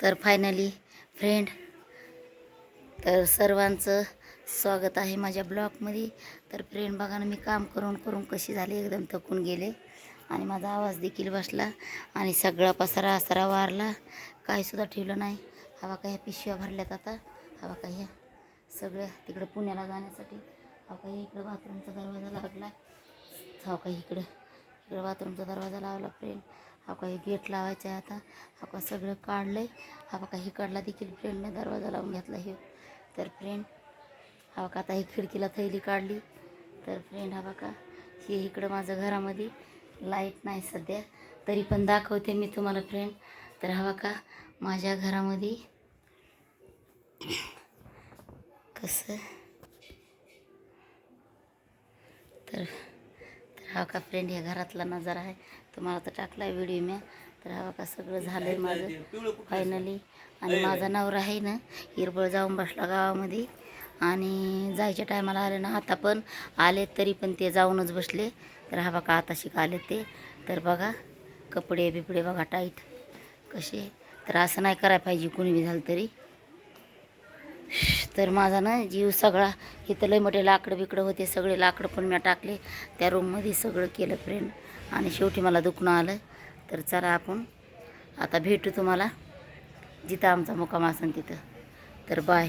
तर finally friend तर सर्वांचं स्वागत आहे माझ्या ब्लॉगमध्ये. तर फ्रेंड बघा ना मी काम करून करून कशी झाली एकदम थकून गेले. आणि माझा आवाज देखील बसला आणि सगळा पसारा असारा वारला. काहीसुद्धा ठेवलं नाही. हवा काही ह्या पिशव्या भरल्यात आता. हवा काही ह्या सगळ्या तिकडं पुण्याला जाण्यासाठी. हवा काही इकडं बाथरूमचा दरवाजा लागला. हवा काही इकडं इकडं बाथरूमचा दरवाजा लावला फ्रेंड आपका हे गेट लावायचं आहे आता. हा का सगळं काढलं आहे हा काही काढला देखील फ्रेंडने दरवाजा लावून घेतला हे. तर फ्रेंड हा का आता ही खिडकीला थैली काढली. तर फ्रेंड हा बघा हे इकडं माझं घरामध्ये लाइट नाही सध्या. तरी पण दाखवते मी तुम्हाला फ्रेंड तर हा का माझ्या घरामध्ये कसं? तर हा का फ्रेंड या घरातला नजारा आहे. तुम्हाला तर टाकला आहे व्हिडिओ मी तर हा का सगळं झालं आहे माझं. फायनली आणि माझा नवरा आहे ना हिरबळ जाऊन बसला गावामध्ये. आणि जायच्या टायमाला आले ना आता पण आले तरी पण ते जाऊनच बसले. तर हा बघा आता शिका आले ते. तर बघा कपडे बिपडे बघा टाईट कसे? तर असं नाही करायला पाहिजे कुणी बी झालं तरी. तर माझा ना जीव सगळा इथं लय मोठे लाकडं बिकडं होते सगळे लाकडं पण मी टाकले. त्या रूममध्ये सगळं केलं फ्रेंड आणि शेवटी मला दुखणं आलं. तर चला आपण आता भेटू तुम्हाला. जिथं आमचा मुकाम असेल तिथं. तर बाय